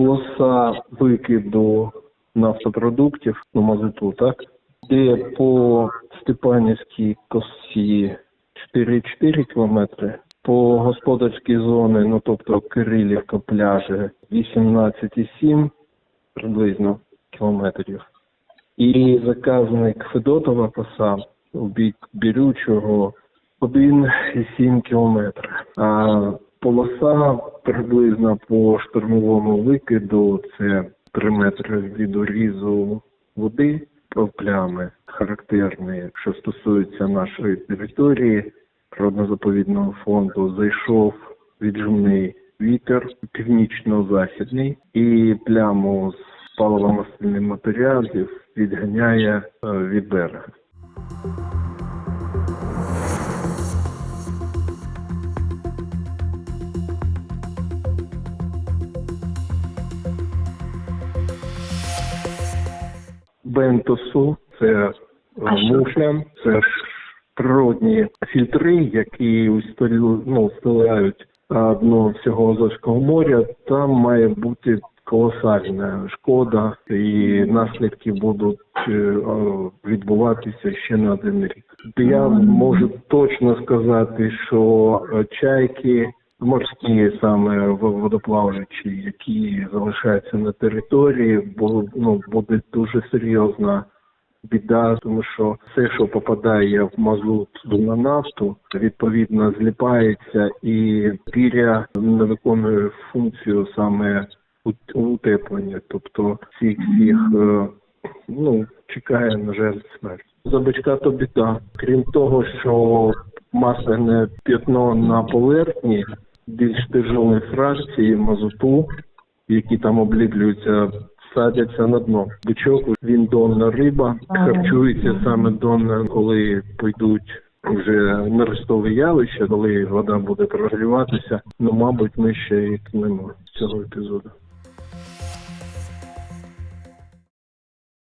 полоса викиду нафтопродуктів, ну мазуту, так? Де по Степанівській косі 4,4 кілометри, по господарській зоні, ну тобто Кирилівка, пляжі 18,7 приблизно кілометрів. І заказник Федотова коса у бік Бірючого 1,7 кілометра. А полоса приблизно по штурмовому викиду це 3 метри від урізу води плями характерні, що стосується нашої території природно-заповідного фонду, зайшов віджимний вітер північно-західний і пляму з паливо-мастильних матеріалів відганяє е, від берега. Бентосу це е, що? це природні фільтри, які ну, стиляють дно всього Азовського моря. Там має бути колосальна шкода, і наслідки будуть е, відбуватися ще на один рік. Я можу точно сказати, що е, чайки. Морські саме в- водоплаваючі, які залишаються на території, бо ну буде дуже серйозна біда, тому що все, що попадає в мазут на нафту, відповідно зліпається, і піря не виконує функцію саме ут- утеплення. Тобто всіх всіх е, ну чекає на жаль смерть. За бичка то біда. Крім того, що масляне п'ятно на поверхні, більш тяжелої фракції мазуту, які там обліплюються, садяться на дно. Бичок він донна риба, харчується саме донна, коли пойдуть вже нерестові явища, коли вода буде прогріватися. Ну, мабуть, ми ще і тнемо цього епізоду.